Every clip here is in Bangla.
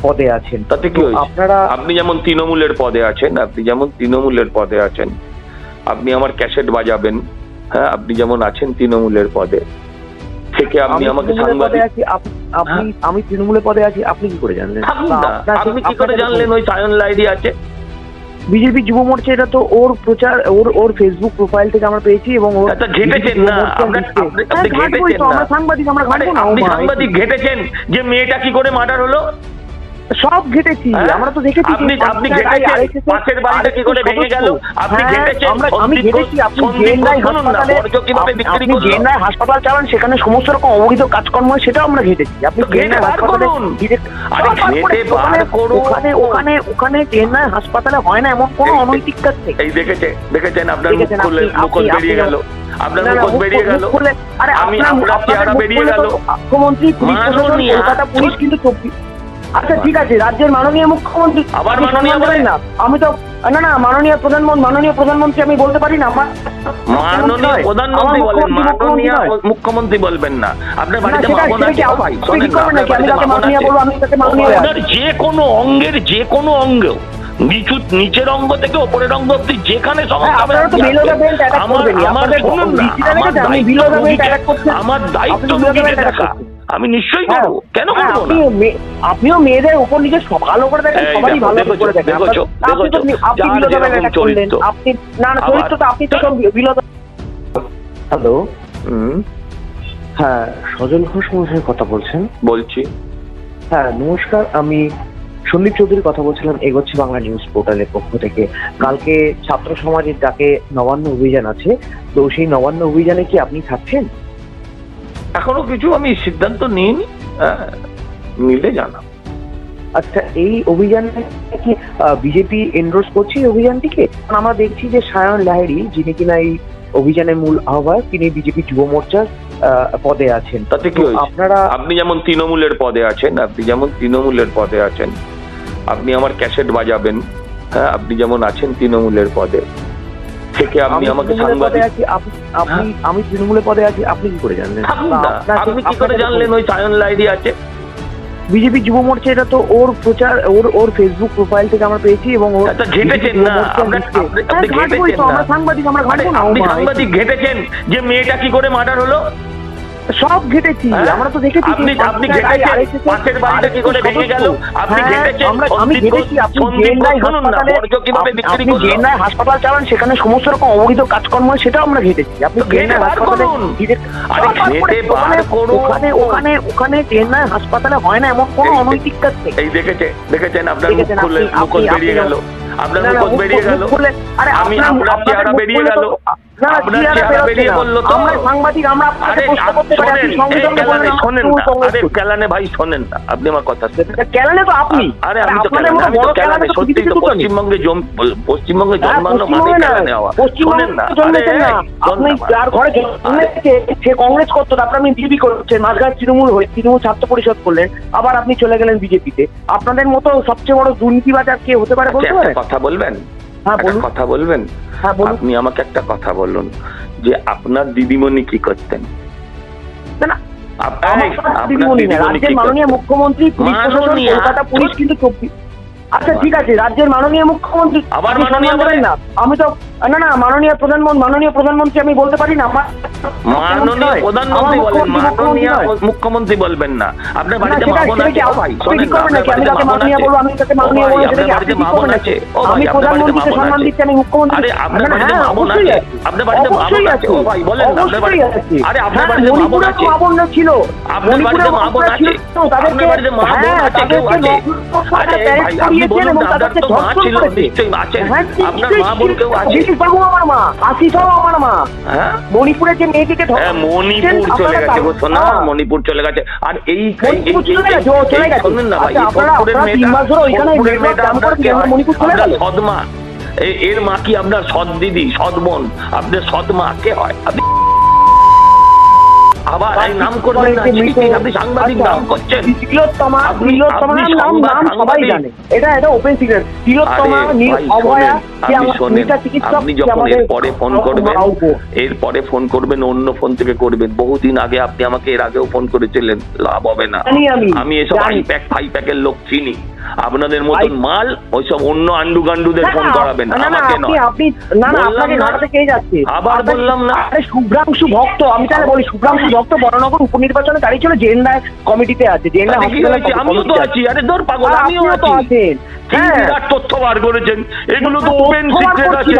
পদে আছেন। তাতে কি আপনারা আপনি যেমন তৃণমূলের পদে আছেন আপনি যেমন তৃণমূলের পদে আছেন আপনি আমার ক্যাসেট বাজাবেন হ্যাঁ আপনি যেমন আছেন তৃণমূলের পদে থেকে আপনি আমি আমাকে সাংবাদিক আপনি আমি তৃণমূলের পদে আছি আপনি কি করে জানলেন? আপনি কি করে জানলেন? ওই সায়ন লাইডি আছে। বিজেপি যুব মোর্চা এটা তো ওর প্রচার ওর ওর ফেসবুক প্রোফাইল থেকে আমরা পেয়েছি এবং ওর আচ্ছা, ঘেঁটেছেন না, আমরা- হ্যাঁ, সাংবাদিক আমরা আরে না, আপনি সাংবাদিক ঘেটেছেন যে মেয়েটা কি করে মার্ডার হলো? সব ঘেটেছি হ্যাঁ? আমরা তো দেখেছি আপনি আপনি সরকার ঘেটেছেন। আর RSS এর পাশের বাড়িটা কি করে ভেঙে গেল? আপনি ঘেটেছেন। আমি ঘেটেছি আপনি সন্দীপ জেন রায় ঘোষ শুনুন না, হাসপাতালে কীভাবে বিক্রি? হাসপাতাল চালান সেখানে সমস্ত রকম অবৈধ কাজকর্ম হয় সেটাও আমরা ঘেটেছি। আপনি হাসপাতালে আরে ঘেটে বার ওখানে- করুন। ওখানে ওখানে হাসপাতালে হয় না এমন কোনো অনৈতিক কাজ নেই। এই দেখেছে দেখেছেন আপনার মুখ খুলে বেরিয়ে গেল। আপনার মুখ- বেরিয়ে গেল। আরে আমি আপনার- চেহারা বেরিয়ে গেল। মুখ্যমন্ত্রী পুলিশ প্রশাসন কলকাতা পুলিশ কিন্তু আচ্ছা ঠিক আছে রাজ্যের মাননীয় মুখ্যমন্ত্রী আবার মাননীয় বলেন? না। আমি তো না না মাননীয় প্রধানমন্ত্রী মাননীয় প্রধানমন্ত্রী আমি বলতে পারি না আমার মাননীয় প্রধানমন্ত্রী বলেন মাননীয় মুখ্যমন্ত্রী বলবেন না। আপনার বাড়িতে মামন সেটা আছে কি ও আপনি- ভাই আপনি শোনেন কি না আপনার আমি তাকে মাননীয় বলব, আমি তাকে ও মাননীয় আপনার যে কোনো অঙ্গের যে কোনো অঙ্গ নিচু নিচের অঙ্গ থেকে ওপরের অঙ্গ অব্দি যেখানে হ্যাঁ, আপনি আমার না? আপনি দায়িত্ব আপনি দেখা। আমি নিশ্চয়ই হ্যাঁ, করব কেন হ্যাঁ, করব না? আপনিও মেয়েদের উপর নিজে সব ভালো করে দেখেন সবারই ভালো করে দেখেন। আপনি তো আপনি করলেন আপনি না না চরিত্র তো আপনি তো সব হ্যালো হ্যাঁ সজল ঘোষ মহাশয় কথা বলছেন? বলছি। হ্যাঁ নমস্কার আমি সন্দীপ চৌধুরী কথা বলছিলাম এগোচ্ছি বাংলা নিউজ পোর্টালের পক্ষ থেকে। কালকে ছাত্র সমাজের ডাকে নবান্ন অভিযান আছে তো সেই নবান্ন অভিযানে কি আপনি থাকছেন? এখনও কিছু আমি সিদ্ধান্ত নিইনি। হ্যাঁ, নিলে জানাব। আচ্ছা এই অভিযান কি বিজেপি এন্ডোর্স করছে এই অভিযানটিকে? আমরা দেখছি যে সায়ন লাহেরি যিনি কিনা এই অভিযানের মূল আহ্বায়ক তিনি বিজেপি যুব মোর্চার পদে আছেন। তাতে কি আপনারা আপনি যেমন তৃণমূলের পদে আছেন আপনি যেমন তৃণমূলের পদে আছেন আপনি আমার ক্যাসেট বাজাবেন হ্যাঁ আপনি যেমন আছেন তৃণমূলের পদে। থেকে আপনি আমাকে সাংবাদিক আপনি আমি তৃণমূলে পদে আছি আপনি কি করে জানলেন? আপনি কি করে জানলেন? ওই সায়ন লাইডি আছে। বিজেপি যুব মোর্চা এটা তো ওর প্রচার ওর ওর ফেসবুক প্রোফাইল থেকে আমরা পেয়েছি এবং ওর ঘেটেছেন ঘেঁটেছেন না, আমরা- হ্যাঁ, ঘেঁটেছেন না। আমরা সাংবাদিক আমরা না, আপনি সাংবাদিক ঘেটেছেন যে মেয়েটা কি করে মার্ডার হলো? সব ঘেটেছি হ্যাঁ? আমরা তো দেখেছি আপনি আপনি ঘেটেছেন। আর RSS এর পাশের বাড়িটা কি করে ভেঙে গেল? আপনি হ্যাঁ, ঘেটেছেন। আমি ঘেটেছি আপনি হাসপাতালে কীভাবে বিক্রি হাসপাতাল চালান সেখানে সমস্ত রকম অবৈধ কাজকর্ম হয় সেটাও আমরা ঘেটেছি। আপনি হাসপাতালে আরে ঘেটে বার ওখানে- করুন। ওখানে ওখানে হাসপাতালে হয় না এমন কোনো অনৈতিক কাজ নেই। এই দেখেছে দেখেছেন? আপনার মুখ খুলে আপনি- বেরিয়ে গেল। আপনার মুখ- বেরিয়ে গেল। আরে আমি আপনার- চেহারা বেরিয়ে গেল তো- না, না, আপনার চেহারা চেহারা বেরিয়ে বলল তো। আমরা সাংবাদিক আমরা আরে প্রশ্ন আপ- করতে পারি শোনেন আপনি সঙ্গে এই সঙ্গে কেলানে বলেন, শোনেন আমরা না। আরে কেলানে ভাই শোনেন না আপনি আমার কথা কেলানে তো আপনি। আরে আমি তো কেলানে সত্যি তো পশ্চিমবঙ্গে পশ্চিমবঙ্গে হ্যাঁ, জন্মানো মানে কেলানে হওয়া শোনেন না জন্মেছেন আরে না। শোন আপনি যার ঘরে সে কংগ্রেস করতো তারপর আপনি বিজেপি করছেন মাঝঘাট তৃণমূল হয়ে তৃণমূল ছাত্র পরিষদ করলেন আবার আপনি চলে গেলেন বিজেপিতে। আপনাদের মতো সবচেয়ে বড় দুর্নীতিবাজ আর কে হতে পারে আচ্ছা, বলতে পারেন? কথা বলবেন? হ্যাঁ একটা কথা বলবেন? হ্যাঁ আপনি আমাকে একটা কথা বলুন যে আপনার দিদিমণি কি করতেন? না, মাননীয় মুখ্যমন্ত্রী পুলিশ প্রশাসন কলকাতা পুলিশ কিন্তু আচ্ছা ঠিক আছে রাজ্যের মাননীয় মুখ্যমন্ত্রী আবার? না। আমি তো না না মাননীয় প্রধানমন্ত্রী মাননীয় প্রধানমন্ত্রী আমি বলতে পারি না মাননীয় প্রধানমন্ত্রী বলেন মাননীয় মুখ্যমন্ত্রী বলবেন না। আপনার বাড়িতে মামন আছে? না? আমি তাকে মাননীয় বলব, আমি তাকে মাননীয় বলব, সেটা কি মামন আছে? আমি প্রধানমন্ত্রীকে সম্মান দিচ্ছি আমি মুখ্যমন্ত্রী আরে আপনার হ্যাঁ, বাড়িতে হ্যাঁ, মামন আছে? আপনার বাড়িতে মামন আছে? ও ভাই বলেন না আপনার বাড়িতে আছে। আরে আপনার হ্যাঁ, বাড়িতে মামন আছে? মামন ছিল। আপনার বাড়িতে মামন আছে? আপনার বাড়িতে মামন হ্যাঁ, আছে? কেউ আছে? আরে ভাই আপনি বলুন আপনার তো মা ছিল নিশ্চয়ই হ্যাঁ, আপনার মা। বোন কেউ আছে বাবু আমার মা আশিসাও আমার মা হ্যাঁ মণিপুরে যে মেয়েটিকে হ্যাঁ মণিপুর চলে গেছে গো তা- সোনা হ্যাঁ। মণিপুর চলে গেছে আর এই চলে গেছে, ও চলে গেছে। না ভাই আচ্ছা, মেয়েটা মেয়েটা আপনার কে হয়? আপনার। সৎমা এর মা কি আপনার সৎ দিদি সৎ বোন আপনার সৎ মা কে হয় আবার এই নাম করবেন না আপনি সাংবাদিক আচ্ছা, নাম করছেন। তিলোত্তমা তিলোত্তমা নাম নাম সবাই জানে। এটা এটা ওপেন সিক্রেট তিলোত্তমা নীল অভয়া আপনি যখন এরপরে ফোন করবেন। এরপরে ফোন করবেন অন্য ফোন থেকে করবেন বহুদিন আগে আপনি আমাকে এর আগেও ফোন করেছিলেন লাভ হবে না। আমি, এসব জানি। আই প্যাক ফাই প্যাকের লোক চিনি। আপনাদের মতন মাল ওইসব অন্য আন্ডু গান্ডুদের ফোন করাবেন আমাকে নয়। আপনি না না আপনাকে না। কে যাচ্ছে? আবার বললাম না। আরে শুভ্রাংশু ভক্ত আমি তাহলে বলি শুভ্রাংশু ভক্ত বড়নগর উপনির্বাচনে দাঁড়িয়ে ছিল জেন্ডার কমিটিতে আছে জেন্ডার তাতে আমিও তো আছি। আরে ধর পাগল আমিও তো আছি। হ্যাঁ। তথ্য বার করেছেন। এগুলো তো ওপেন সিক্রেট আছে।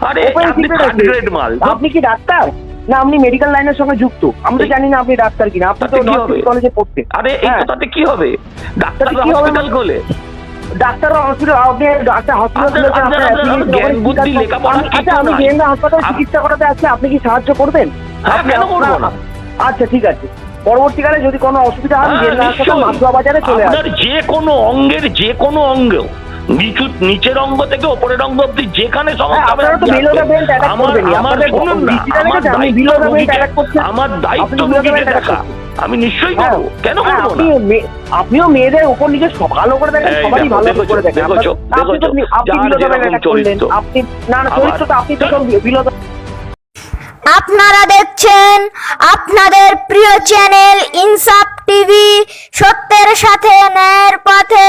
আরে আপনি থার্ড গ্রেড মাল। আপনি কি ডাক্তার? না আপনি মেডিকেল লাইনের সঙ্গে যুক্ত। আমি তো জানি না আপনি ডাক্তার কিনা আপনি তো নর্থ কলেজে পড়তেন আরে এই হ্যাঁ। তো তাতে কি হবে? ডাক্তার কি হবে? হসপিটাল? খোলে। ডাক্তার হসপিটাল আপনি ডাক্তার হসপিটাল আচ্ছা আমি নাই। হাসপাতালে চিকিৎসা করাতে আসলে আপনি কি সাহায্য করবেন? আপনি কেন না? ঠিক আছে। পরবর্তীকালে যদি কোনো অসুবিধা হয় হ্যাঁ, হাসপাতাল মাসুয়া বাজারে চলে আপনার আসবে। যে কোনো অঙ্গের যে কোনো অঙ্গ নিচু নিচের অঙ্গ থেকে ওপরের অঙ্গ অব্দি যেখানে হ্যাঁ, আমার দায়িত্ব দেখা। আমি নিশ্চয়ই হ্যাঁ, করব কেন হ্যাঁ, করব আপনি না মে- আপনিও মেয়েদের উপর সব ভালো করে দেখেন দেখো, ভালো করে দেখেন। আপনি তো আপনি না না চরিত্র তো আপনি তো বিলো আপনারা দেখছেন আপনাদের প্রিয় চ্যানেল ইনসাফ টিভি সত্যের সাথে ন্যায়ের পথে